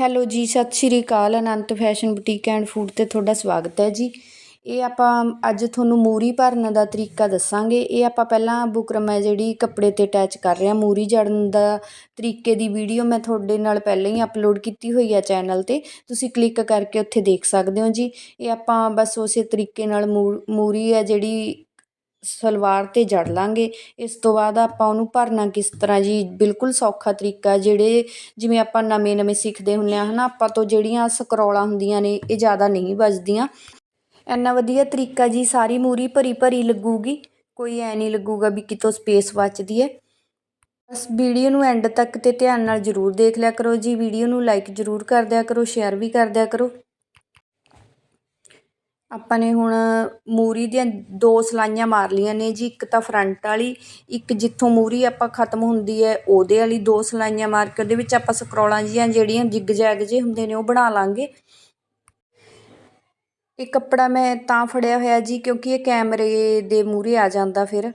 Hello ਜੀ, ਸਤਿ ਸ਼੍ਰੀ ਅਕਾਲ, Anant fashion boutique and food 'ਤੇ ਤੁਹਾਡਾ ਸਵਾਗਤ ਹੈ ਜੀ। ਇਹ ਆਪਾਂ ਅੱਜ ਤੁਹਾਨੂੰ ਮੂਰੀ ਭਰਨ ਦਾ ਤਰੀਕਾ ਦੱਸਾਂਗੇ। ਇਹ ਆਪਾਂ ਪਹਿਲਾਂ ਬੁਕਰਮ ਹੈ ਜਿਹੜੀ ਕੱਪੜੇ 'ਤੇ ਅਟੈਚ ਕਰ ਰਹੇ ਹਾਂ ਮੂਰੀ ਜੜਨ ਦਾ ਤਰੀਕੇ ਦੀ ਵੀਡੀਓ ਮੈਂ ਤੁਹਾਡੇ ਨਾਲ ਪਹਿਲਾਂ ਹੀ ਅਪਲੋਡ ਕੀਤੀ ਹੋਈ ਹੈ ਚੈਨਲ 'ਤੇ। ਤੁਸੀਂ ਕਲਿੱਕ ਕਰਕੇ ਉੱਥੇ ਦੇਖ ਸਕਦੇ ਹੋ ਜੀ। ਇਹ ਆਪਾਂ ਬਸ ਉਸੇ ਤਰੀਕੇ ਨਾਲ ਮੂਰੀ ਹੈ ਜਿਹੜੀ ਸਲਵਾਰ 'ਤੇ ਜੜ ਲਾਂਗੇ। ਇਸ ਤੋਂ ਬਾਅਦ ਆਪਾਂ ਉਹਨੂੰ ਭਰਨਾ ਕਿਸ ਤਰ੍ਹਾਂ ਜੀ? ਬਿਲਕੁਲ ਸੌਖਾ ਤਰੀਕਾ ਜਿਹੜੇ ਜਿਵੇਂ ਆਪਾਂ ਨਵੇਂ ਨਵੇਂ ਸਿੱਖਦੇ ਹੁੰਦੇ ਹਾਂ ਹੈ ਨਾ ਆਪਾਂ ਤੋਂ ਜਿਹੜੀਆਂ ਸਕਰੋਲਾਂ ਹੁੰਦੀਆਂ ਨੇ, ਇਹ ਜ਼ਿਆਦਾ ਨਹੀਂ ਵੱਜਦੀਆਂ। ਇੰਨਾ ਵਧੀਆ ਤਰੀਕਾ ਜੀ, ਸਾਰੀ ਮੂਰੀ ਭਰੀ ਭਰੀ ਲੱਗੂਗੀ। ਕੋਈ ਐ ਨਹੀਂ ਲੱਗੂਗਾ ਵੀ ਕਿਤੋਂ ਸਪੇਸ ਬਚਦੀ ਹੈ ਬਸ ਵੀਡੀਓ ਨੂੰ ਐਂਡ ਤੱਕ ਤੇ ਧਿਆਨ ਨਾਲ ਜ਼ਰੂਰ ਦੇਖ ਲਿਆ ਕਰੋ ਜੀ। ਵੀਡੀਓ ਨੂੰ ਲਾਈਕ ਜ਼ਰੂਰ ਕਰ ਦਿਆ ਕਰੋ ਸ਼ੇਅਰ ਵੀ ਕਰ ਦਿਆ ਕਰੋ। ਆਪਾਂ ਨੇ ਹੁਣ ਮੂਰੀ ਦੀਆਂ ਦੋ ਸਿਲਾਈਆਂ ਮਾਰ ਲਈਆਂ ਨੇ ਜੀ, ਇੱਕ ਤਾਂ ਫਰੰਟ ਵਾਲੀ, ਇੱਕ ਜਿੱਥੋਂ ਮੂਰੀ ਆਪਾਂ ਖਤਮ ਹੁੰਦੀ ਹੈ, ਉਹਦੇ ਵਾਲੀ ਦੋ ਸਿਲਾਈਆਂ ਮਾਰ ਕੇ, ਉਹਦੇ ਵਿੱਚ ਆਪਾਂ ਸਕਰੋਲਾਂ ਜੀਆਂ ਜਿਹੜੀਆਂ ਜਿਗ ਜੈਗ ਜੇ ਹੁੰਦੇ ਨੇ ਉਹ ਬਣਾ ਲਾਂਗੇ। ਇਹ ਕੱਪੜਾ ਮੈਂ ਤਾਂ ਫੜਿਆ ਹੋਇਆ ਜੀ, ਕਿਉਂਕਿ ਇਹ ਕੈਮਰੇ ਦੇ ਮੂਹਰੇ ਆ ਜਾਂਦਾ ਫਿਰ।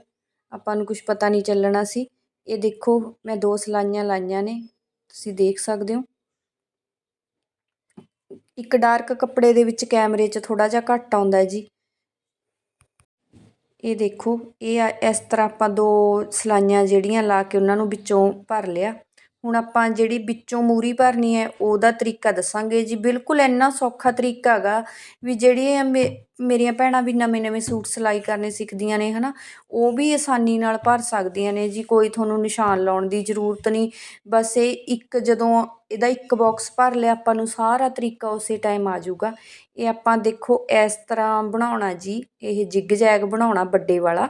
ਆਪਾਂ ਨੂੰ ਕੁਝ ਪਤਾ ਨਹੀਂ ਚੱਲਣਾ ਸੀ। ਇਹ ਦੇਖੋ, ਮੈਂ ਦੋ ਸਿਲਾਈਆਂ ਲਾਈਆਂ ਨੇ, ਤੁਸੀਂ ਦੇਖ ਸਕਦੇ ਹੋ। ਇੱਕ ਡਾਰਕ ਕੱਪੜੇ ਦੇ ਵਿੱਚ ਕੈਮਰੇ 'ਚ ਥੋੜਾ ਜਿਹਾ ਘੱਟ ਆਉਂਦਾ ਜੀ। ਇਹ ਦੇਖੋ, ਇਹ ਇਸ ਤਰ੍ਹਾਂ ਆਪਾਂ ਦੋ ਸਲਾਈਆਂ ਜਿਹੜੀਆਂ ਲਾ ਕੇ ਉਹਨਾਂ ਨੂੰ ਵਿੱਚੋਂ ਭਰ ਲਿਆ। ਹੁਣ ਆਪਾਂ ਜਿਹੜੀ ਵਿੱਚੋਂ ਮੂਰੀ ਭਰਨੀ ਹੈ, ਉਹਦਾ ਤਰੀਕਾ ਦੱਸਾਂਗੇ ਜੀ। ਬਿਲਕੁਲ ਇੰਨਾ ਸੌਖਾ ਤਰੀਕਾ ਹੈਗਾ ਵੀ ਜਿਹੜੀਆਂ ਮੇਰੀਆਂ ਭੈਣਾਂ ਵੀ ਨਵੇਂ ਨਵੇਂ ਸੂਟ ਸਿਲਾਈ ਕਰਨੇ ਸਿੱਖਦੀਆਂ ਨੇ, ਹਨਾ, ਉਹ ਵੀ ਆਸਾਨੀ ਨਾਲ ਭਰ ਸਕਦੀਆਂ ਨੇ ਜੀ। ਕੋਈ ਤੁਹਾਨੂੰ ਨਿਸ਼ਾਨ ਲਾਉਣ ਦੀ ਜ਼ਰੂਰਤ ਨਹੀਂ। ਬਸ ਇਹ ਇੱਕ ਜਦੋਂ ਇਹਦਾ ਇੱਕ ਬਾਕਸ ਭਰ ਲਿਆ, ਆਪਾਂ ਨੂੰ ਸਾਰਾ ਤਰੀਕਾ ਉਸੇ ਟਾਈਮ ਆ ਜਾਊਗਾ। ਇਹ ਆਪਾਂ ਦੇਖੋ ਇਸ ਤਰ੍ਹਾਂ ਬਣਾਉਣਾ ਜੀ। ਇਹ ਜਿਗ ਜੈਗ ਬਣਾਉਣਾ ਵੱਡੇ ਵਾਲਾ।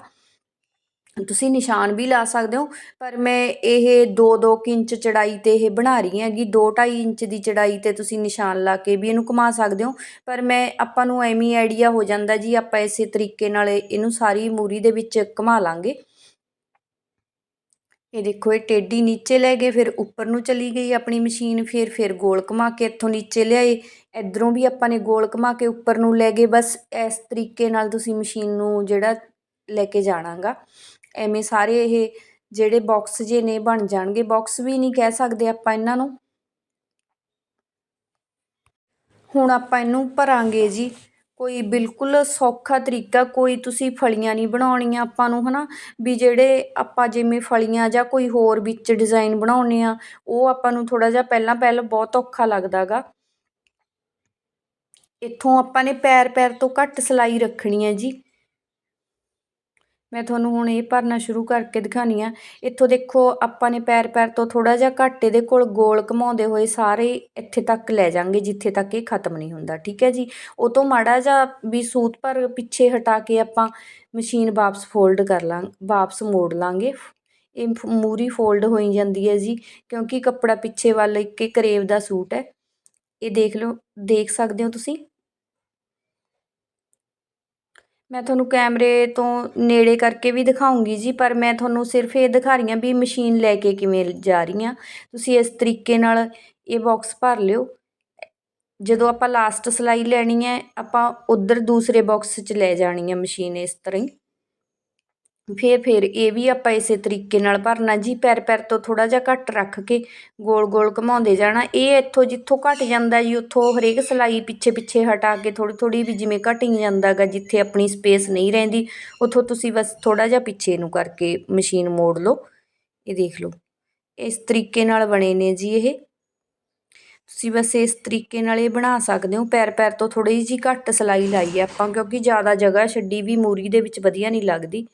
ਤੁਸੀਂ ਨਿਸ਼ਾਨ ਵੀ ਲਾ ਸਕਦੇ ਹੋ, ਪਰ ਮੈਂ ਇਹ 2-2 ਇੰਚ ਚੜਾਈ ਤੇ ਇਹ ਬਣਾ ਰਹੀ ਹੈਗੀ, ਦੋ ਢਾਈ ਇੰਚ ਦੀ ਚੜਾਈ ਤੇ ਤੁਸੀਂ ਨਿਸ਼ਾਨ ਲਾ ਕੇ ਵੀ ਇਹਨੂੰ ਘੁਮਾ ਸਕਦੇ ਹੋ। ਪਰ ਮੈਂ, ਆਪਾਂ ਨੂੰ ਐਵੇਂ ਆਈਡੀਆ ਹੋ ਜਾਂਦਾ ਜੀ, ਆਪਾਂ ਇਸੇ ਤਰੀਕੇ ਨਾਲ ਇਹਨੂੰ ਸਾਰੀ ਮੂਰੀ ਦੇ ਵਿੱਚ ਘੁਮਾ ਲਾਂਗੇ। ਇਹ ਦੇਖੋ, ਇਹ ਟੇਢੀ ਨੀਚੇ ਲੈ ਗਏ, ਫਿਰ ਉੱਪਰ ਨੂੰ ਚਲੀ ਗਈ ਆਪਣੀ ਮਸ਼ੀਨ, ਫਿਰ ਫਿਰ ਗੋਲ ਘੁਮਾ ਕੇ ਇੱਥੋਂ ਨੀਚੇ ਲਿਆਏ। ਇਧਰੋਂ ਵੀ ਆਪਾਂ ਨੇ ਗੋਲ ਘੁਮਾ ਕੇ ਉੱਪਰ ਨੂੰ ਲੈ ਗਏ, ਬਸ ਇਸ ਤਰੀਕੇ ਨਾਲ ਤੁਸੀਂ ਮਸ਼ੀਨ ਨੂੰ ਜਿਹੜਾ ਲੈ ਕੇ ਜਾਣਾਗਾ। ਐਵੇਂ ਸਾਰੇ ਇਹ ਜਿਹੜੇ ਬਾਕਸ ਜੇ ਨੇ ਬਣ ਜਾਣਗੇ। ਬਾਕਸ ਵੀ ਨਹੀਂ ਕਹਿ ਸਕਦੇ ਆਪਾਂ ਇਹਨਾਂ ਨੂੰ। ਹੁਣ ਆਪਾਂ ਇਹਨੂੰ ਭਰਾਂਗੇ ਜੀ। ਕੋਈ ਬਿਲਕੁਲ ਸੌਖਾ ਤਰੀਕਾ, ਕੋਈ ਤੁਸੀਂ ਫਲੀਆਂ ਨਹੀਂ ਬਣਾਉਣੀਆਂ ਆਪਾਂ ਨੂੰ, ਹਨਾ? ਵੀ ਜਿਹੜੇ ਆਪਾਂ ਜਿਵੇਂ ਫਲੀਆਂ ਜਾਂ ਕੋਈ ਹੋਰ ਵਿੱਚ ਡਿਜ਼ਾਈਨ ਬਣਾਉਣੇ ਆ ਉਹ ਆਪਾਂ ਨੂੰ ਥੋੜਾ ਜਿਹਾ ਪਹਿਲਾਂ ਪਹਿਲਾਂ ਬਹੁਤ ਔਖਾ ਲੱਗਦਾਗਾ ਇੱਥੋਂ ਆਪਾਂ ਨੇ ਪੈਰ ਪੈਰ ਤੋਂ ਘੱਟ ਸਲਾਈ ਰੱਖਣੀ ਹੈ ਜੀ। ਮੈਂ ਤੁਹਾਨੂੰ ਹੁਣ ਇਹ ਭਰਨਾ ਸ਼ੁਰੂ ਕਰਕੇ ਦਿਖਾਉਂਦੀ ਹਾਂ ਇੱਥੋਂ ਦੇਖੋ, ਆਪਾਂ ਨੇ ਪੈਰ ਪੈਰ ਤੋਂ ਥੋੜਾ ਜਿਹਾ ਘੱਟ ਇਹਦੇ ਕੋਲ ਗੋਲ ਘਮਾਉਂਦੇ ਹੋਏ ਸਾਰੇ ਇੱਥੇ ਤੱਕ ਲੈ ਜਾਾਂਗੇ ਜਿੱਥੇ ਤੱਕ ਇਹ ਖਤਮ ਨਹੀਂ ਹੁੰਦਾ, ਠੀਕ ਹੈ ਜੀ? ਉਹ ਤੋਂ ਮਾੜਾ ਜਿਹਾ ਵੀ ਸੂਤ ਪਰ ਪਿੱਛੇ ਹਟਾ ਕੇ ਆਪਾਂ ਮਸ਼ੀਨ ਵਾਪਸ ਫੋਲਡ ਕਰ ਲਾਂ, ਵਾਪਸ ਮੋੜ ਲਾਂਗੇ। ਇਹ ਮੂਰੀ ਫੋਲਡ ਹੋਈ ਜਾਂਦੀ ਹੈ ਜੀ, ਕਿਉਂਕਿ ਕੱਪੜਾ ਪਿੱਛੇ ਵੱਲ ਇੱਕ ਕਰੇਵ ਦਾ ਸੂਟ ਹੈ। ਇਹ ਦੇਖ ਲਓ, ਦੇਖ ਸਕਦੇ ਹੋ ਤੁਸੀਂ? ਮੈਂ ਤੁਹਾਨੂੰ ਕੈਮਰੇ ਤੋਂ ਨੇੜੇ ਕਰਕੇ ਵੀ ਦਿਖਾਉਂਗੀ ਜੀ, ਪਰ ਮੈਂ ਤੁਹਾਨੂੰ ਸਿਰਫ ਇਹ ਦਿਖਾ ਰਹੀ ਹਾਂ ਵੀ ਮਸ਼ੀਨ ਲੈ ਕੇ ਕਿਵੇਂ ਜਾ ਰਹੀ ਹਾਂ। ਤੁਸੀਂ ਇਸ ਤਰੀਕੇ ਨਾਲ ਇਹ ਬਾਕਸ ਭਰ ਲਿਓ। ਜਦੋਂ ਆਪਾਂ ਲਾਸਟ ਸਲਾਈ ਲੈਣੀ ਹੈ, ਆਪਾਂ ਉਧਰ ਦੂਸਰੇ ਬਾਕਸ 'ਚ ਲੈ ਜਾਣੀ ਹੈ ਮਸ਼ੀਨ ਇਸ ਤਰ੍ਹਾਂ ਹੀ। ਫਿਰ ਫਿਰ ਇਹ ਵੀ ਆਪਾਂ ਇਸੇ ਤਰੀਕੇ ਨਾਲ ਭਰਨਾ ਜੀ, ਪੈਰ ਪੈਰ ਤੋਂ ਥੋੜਾ ਜਿਹਾ ਘੱਟ ਰੱਖ ਕੇ ਗੋਲ ਗੋਲ ਘਮਾਉਂਦੇ ਜਾਣਾ। ਇਹ ਇੱਥੋਂ ਜਿੱਥੋਂ ਘਟ ਜਾਂਦਾ ਜੀ, ਉੱਥੋਂ ਹਰੇਕ ਸਲਾਈ ਪਿੱਛੇ ਪਿੱਛੇ ਹਟਾ ਕੇ ਥੋੜੀ ਥੋੜੀ ਵੀ ਜਿਵੇਂ ਘਟੀ ਜਾਂਦਾਗਾ, ਜਿੱਥੇ ਆਪਣੀ ਸਪੇਸ ਨਹੀਂ ਰਹਿੰਦੀ, ਉੱਥੋਂ ਤੁਸੀਂ ਬਸ ਥੋੜਾ ਜਿਹਾ ਪਿੱਛੇ ਨੂੰ ਕਰਕੇ ਮਸ਼ੀਨ ਮੋੜ ਲਓ। ਇਹ ਦੇਖ ਲਓ। ਇਸ ਤਰੀਕੇ ਨਾਲ ਬਣੇ ਨੇ ਜੀ ਇਹ। ਤੁਸੀਂ ਬਸ ਇਸ ਤਰੀਕੇ ਨਾਲ ਇਹ ਬਣਾ ਸਕਦੇ ਹੋ। ਪੈਰ ਪੈਰ ਤੋਂ ਥੋੜੀ ਜਿਹੀ ਘੱਟ ਸਲਾਈ ਲਾਈ ਆਪਾਂ, ਕਿਉਂਕਿ ਜ਼ਿਆਦਾ ਜਗ੍ਹਾ ਛੱਡੀ ਵੀ ਮੂਰੀ ਦੇ ਵਿੱਚ ਵਧੀਆ ਨਹੀਂ ਲੱਗਦੀ।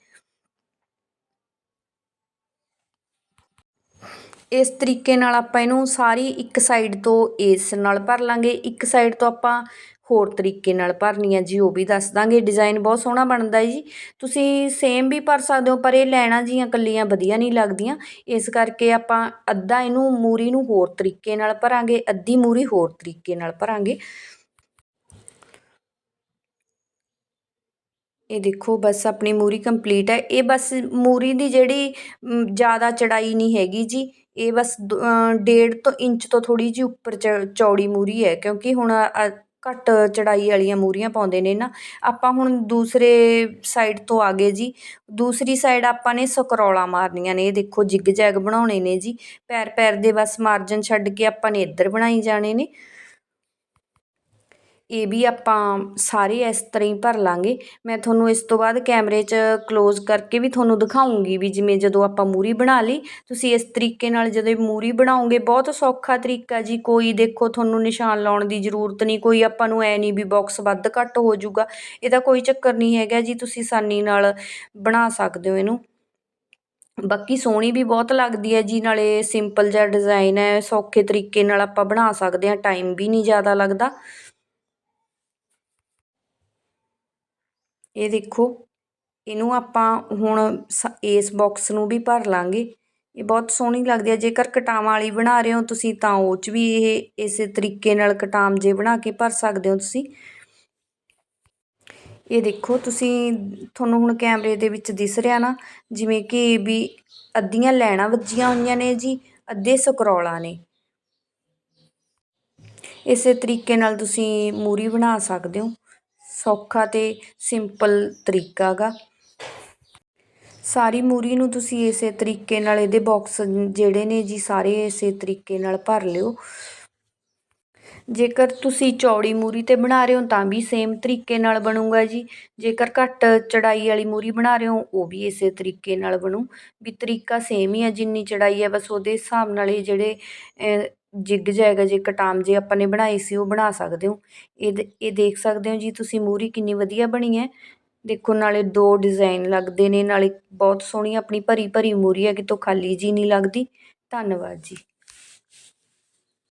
ਇਸ ਤਰੀਕੇ ਨਾਲ ਆਪਾਂ ਇਹਨੂੰ ਸਾਰੀ ਇੱਕ ਸਾਈਡ ਤੋਂ ਇਸ ਨਾਲ ਭਰ ਲਾਂਗੇ, ਇੱਕ ਸਾਈਡ ਤੋਂ ਆਪਾਂ ਹੋਰ ਤਰੀਕੇ ਨਾਲ ਭਰਨੀ ਹੈ ਜੀ, ਉਹ ਵੀ ਦੱਸ ਦਾਂਗੇ। ਡਿਜ਼ਾਈਨ ਬਹੁਤ ਸੋਹਣਾ ਬਣਦਾ ਜੀ। ਤੁਸੀਂ ਸੇਮ ਵੀ ਭਰ ਸਕਦੇ ਹੋ, ਪਰ ਇਹ ਲੈਣਾ ਜੀਆਂ ਕੱਲੀਆਂ ਵਧੀਆ ਨਹੀਂ ਲੱਗਦੀਆਂ। ਇਸ ਕਰਕੇ ਆਪਾਂ ਅੱਧਾ ਇਹਨੂੰ ਮੂਰੀ ਨੂੰ ਹੋਰ ਤਰੀਕੇ ਨਾਲ ਭਰਾਂਗੇ, ਅੱਧੀ ਮੂਰੀ ਹੋਰ ਤਰੀਕੇ ਨਾਲ ਭਰਾਂਗੇ। ਇਹ ਦੇਖੋ, ਬਸ ਆਪਣੀ ਮੂਰੀ ਕੰਪਲੀਟ ਹੈ। ਇਹ ਬਸ ਮੂਰੀ ਦੀ ਜਿਹੜੀ ਜ਼ਿਆਦਾ ਚੜਾਈ ਨਹੀਂ ਹੈਗੀ ਜੀ। ਇਹ ਬਸ ਡੇਢ ਤੋਂ ਇੰਚ ਤੋਂ ਥੋੜੀ ਜਿਹੀ ਉੱਪਰ ਚੌੜੀ ਮੂਰੀ ਹੈ। ਕਿਉਂਕਿ ਹੁਣ ਘੱਟ ਚੜਾਈ ਵਾਲੀਆਂ ਮੂਰੀਆਂ ਪਾਉਂਦੇ ਨੇ ਨਾ। ਆਪਾਂ ਹੁਣ ਦੂਸਰੇ ਸਾਈਡ ਤੋਂ ਆ ਗਏ ਜੀ। ਦੂਸਰੀ ਸਾਈਡ ਆਪਾਂ ਨੇ ਸਕਰੋਲਾਂ ਮਾਰਨੀਆਂ ਨੇ। ਇਹ ਦੇਖੋ ਜਿਗ ਜੈਗ ਬਣਾਉਣੇ ਨੇ ਜੀ। ਪੈਰ ਪੈਰ ਦੇ ਬਸ ਮਾਰਜਨ ਛੱਡ ਕੇ ਆਪਾਂ ਨੇ ਇੱਧਰ ਬਣਾਈ ਜਾਣੇ ਨੇ। ਇਹ ਵੀ ਆਪਾਂ ਸਾਰੇ ਇਸ ਤਰ੍ਹਾਂ ਹੀ ਭਰ ਲਾਂਗੇ। ਮੈਂ ਤੁਹਾਨੂੰ ਇਸ ਤੋਂ ਬਾਅਦ ਕੈਮਰੇ 'ਚ ਕਲੋਜ਼ ਕਰਕੇ ਵੀ ਤੁਹਾਨੂੰ ਦਿਖਾਉਂਗੀ ਵੀ ਜਿਵੇਂ ਜਦੋਂ ਆਪਾਂ ਮੂਰੀ ਬਣਾ ਲਈ। ਤੁਸੀਂ ਇਸ ਤਰੀਕੇ ਨਾਲ ਜਦੋਂ ਮੂਰੀ ਬਣਾਓਗੇ, ਬਹੁਤ ਸੌਖਾ ਤਰੀਕਾ ਜੀ। ਕੋਈ ਦੇਖੋ ਤੁਹਾਨੂੰ ਨਿਸ਼ਾਨ ਲਾਉਣ ਦੀ ਜ਼ਰੂਰਤ ਨਹੀਂ, ਕੋਈ ਆਪਾਂ ਨੂੰ ਐ ਨਹੀਂ ਵੀ ਬਾਕਸ ਵੱਧ ਘੱਟ ਹੋ ਜਾਊਗਾ। ਇਹਦਾ ਕੋਈ ਚੱਕਰ ਨਹੀਂ ਹੈਗਾ ਜੀ, ਤੁਸੀਂ ਆਸਾਨੀ ਨਾਲ ਬਣਾ ਸਕਦੇ ਹੋ ਇਹਨੂੰ। ਬਾਕੀ ਸੋਹਣੀ ਵੀ ਬਹੁਤ ਲੱਗਦੀ ਹੈ ਜੀ, ਨਾਲੇ ਸਿੰਪਲ ਜਿਹਾ ਡਿਜ਼ਾਈਨ ਹੈ, ਸੌਖੇ ਤਰੀਕੇ ਨਾਲ ਆਪਾਂ ਬਣਾ ਸਕਦੇ ਹਾਂ ਟਾਈਮ ਵੀ ਨਹੀਂ ਜ਼ਿਆਦਾ ਲੱਗਦਾ। ਇਹ ਦੇਖੋ, ਇਹਨੂੰ ਆਪਾਂ ਹੁਣ ਸ- ਇਸ ਬਾਕਸ ਨੂੰ ਵੀ ਭਰ ਲਾਂਗੇ। ਇਹ ਬਹੁਤ ਸੋਹਣੀ ਲੱਗਦੀ ਹੈ ਜੇਕਰ ਕਟਾਵਾਂ ਵਾਲੀ ਬਣਾ ਰਹੇ ਹੋ ਤੁਸੀਂ, ਤਾਂ ਉਹ 'ਚ ਵੀ ਇਹ, ਇਸੇ ਤਰੀਕੇ ਨਾਲ ਕਟਾਮ ਜੇ ਬਣਾ ਕੇ ਭਰ ਸਕਦੇ ਹੋ ਤੁਸੀਂ। ਇਹ ਦੇਖੋ, ਤੁਸੀਂ ਤੁਹਾਨੂੰ ਹੁਣ ਕੈਮਰੇ ਦੇ ਵਿੱਚ ਦਿਸ ਰਿਹਾ ਨਾ, ਜਿਵੇਂ ਕਿ ਵੀ ਅੱਧੀਆਂ ਲੈਣਾ ਵੱਜੀਆਂ ਹੋਈਆਂ ਨੇ ਜੀ, ਅੱਧੇ ਸਕਰੋਲਾਂ ਨੇ। ਇਸੇ ਤਰੀਕੇ ਨਾਲ ਤੁਸੀਂ ਮੂਰੀ ਬਣਾ ਸਕਦੇ ਹੋ। ਸੌਖਾ ਅਤੇ ਸਿੰਪਲ ਤਰੀਕਾ ਗਾ। ਸਾਰੀ ਮੂਰੀ ਨੂੰ ਤੁਸੀਂ ਇਸੇ ਤਰੀਕੇ ਨਾਲ ਇਹਦੇ ਬਾਕਸ ਜਿਹੜੇ ਨੇ ਜੀ, ਸਾਰੇ ਇਸੇ ਤਰੀਕੇ ਨਾਲ ਭਰ ਲਿਓ। ਜੇਕਰ ਤੁਸੀਂ ਚੌੜੀ ਮੂਰੀ ਤੇ ਬਣਾ ਰਹੇ ਹੋ, ਤਾਂ ਵੀ ਸੇਮ ਤਰੀਕੇ ਨਾਲ ਬਣੂਗਾ ਜੀ। ਜੇਕਰ ਘੱਟ ਚੜਾਈ ਵਾਲੀ ਮੂਰੀ ਬਣਾ ਰਹੇ ਹੋ, ਉਹ ਵੀ ਇਸੇ ਤਰੀਕੇ ਨਾਲ ਬਣੂ। ਵੀ ਤਰੀਕਾ ਸੇਮ ਹੀ ਆ, ਜਿੰਨੀ ਚੜਾਈ ਹੈ ਬਸ ਉਹਦੇ ਹਿਸਾਬ ਨਾਲ ਇਹ ਜਿਹੜੇ ਜਿਗ ਜਾਏਗਾ, ਜੇ ਕਟਾਮ ਜੇ ਆਪਾਂ ਨੇ ਬਣਾਈ ਸੀ, ਉਹ ਬਣਾ ਸਕਦੇ ਹੋ। ਇਹਦੇ ਇਹ ਦੇਖ ਸਕਦੇ ਹੋ ਜੀ ਤੁਸੀਂ ਮੂਰੀ ਕਿੰਨੀ ਵਧੀਆ ਬਣੀ ਹੈ। ਦੇਖੋ, ਨਾਲੇ ਦੋ ਡਿਜ਼ਾਈਨ ਲੱਗਦੇ ਨੇ, ਨਾਲੇ ਬਹੁਤ ਸੋਹਣੀ ਆਪਣੀ ਭਰੀ ਭਰੀ ਮੂਰੀ ਹੈ, ਕਿਤੋਂ ਖਾਲੀ ਜੀ ਨਹੀਂ ਲੱਗਦੀ। ਧੰਨਵਾਦ ਜੀ।